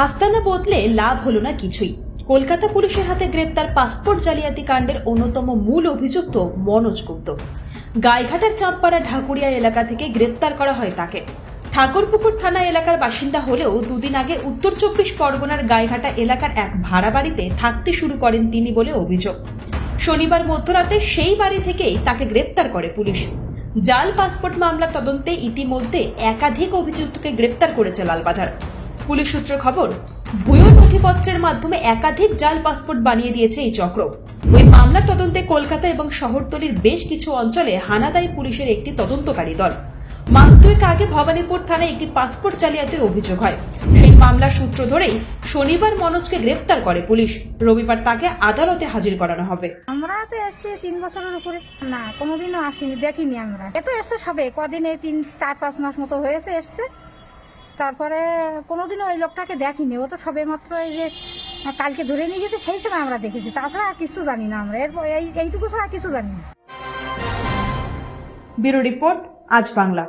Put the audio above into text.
আস্তানা বদলে লাভ হলো না কিছুই। কলকাতা পুলিশের হাতে গ্রেপ্তার পাসপোর্ট জালিয়াতি কাণ্ডের অন্যতম মূল অভিযুক্ত মনোজ গুপ্ত। গাইঘাটার চাঁদপাড়া ঢাকুরিয়া এলাকা থেকে গ্রেপ্তার করা হয় তাকে। ঠাকুরপুকুর থানা এলাকার বাসিন্দা হলেও দুদিন আগে উত্তর চব্বিশ পরগনার গাইঘাটা এলাকার এক ভাড়া বাড়িতে থাকতে শুরু করেন তিনি বলে অভিযোগ। শনিবার মধ্যরাতে সেই বাড়ি থেকেই তাকে গ্রেপ্তার করে পুলিশ। জাল পাসপোর্ট মামলার তদন্তে ইতিমধ্যে একাধিক অভিযুক্তকে গ্রেপ্তার করেছে লালবাজার। পুলিশ সূত্রে খবর ভুয়ো নথিপত্রের মাধ্যমে একাধিক জাল পাসপোর্ট বানিয়ে দিয়েছে এই চক্র। ওই মামলার তদন্তে কলকাতা এবং শহরতলির বেশ কিছু অঞ্চলে হানাদাই পুলিশের একটি তদন্তকারী দল। মাস দুয়েক আগে ভবানীপুর থানায় একটি পাসপোর্ট জালিয়াতির অভিযোগ হয়। সেই মামলার সূত্র ধরেই শনিবার মনোজকে গ্রেপ্তার করে পুলিশ। রবিবার তাকে আদালতে হাজির করানো হবে। আমরা তো এসছি তিন বছরের উপরে। না, কোনোদিনও আসিনি, দেখিনি আমরা। এ তো এসছে সবে, কদিন তিন, চার, পাঁচ মাস মতো হয়েছে, এসছে। তারপরে কোনোদিনও ওই লোকটাকে দেখিনি। ও তো সবে মাত্র এই যে কালকে ধরে নিয়ে গেছে, সেই সময় আমরা দেখেছি। তাছাড়া আর কিছু জানি না আমরা। এরপর এই এইটুকু ছাড়া কিছু জানি না। ব্যুরো রিপোর্ট, আজ বাংলা।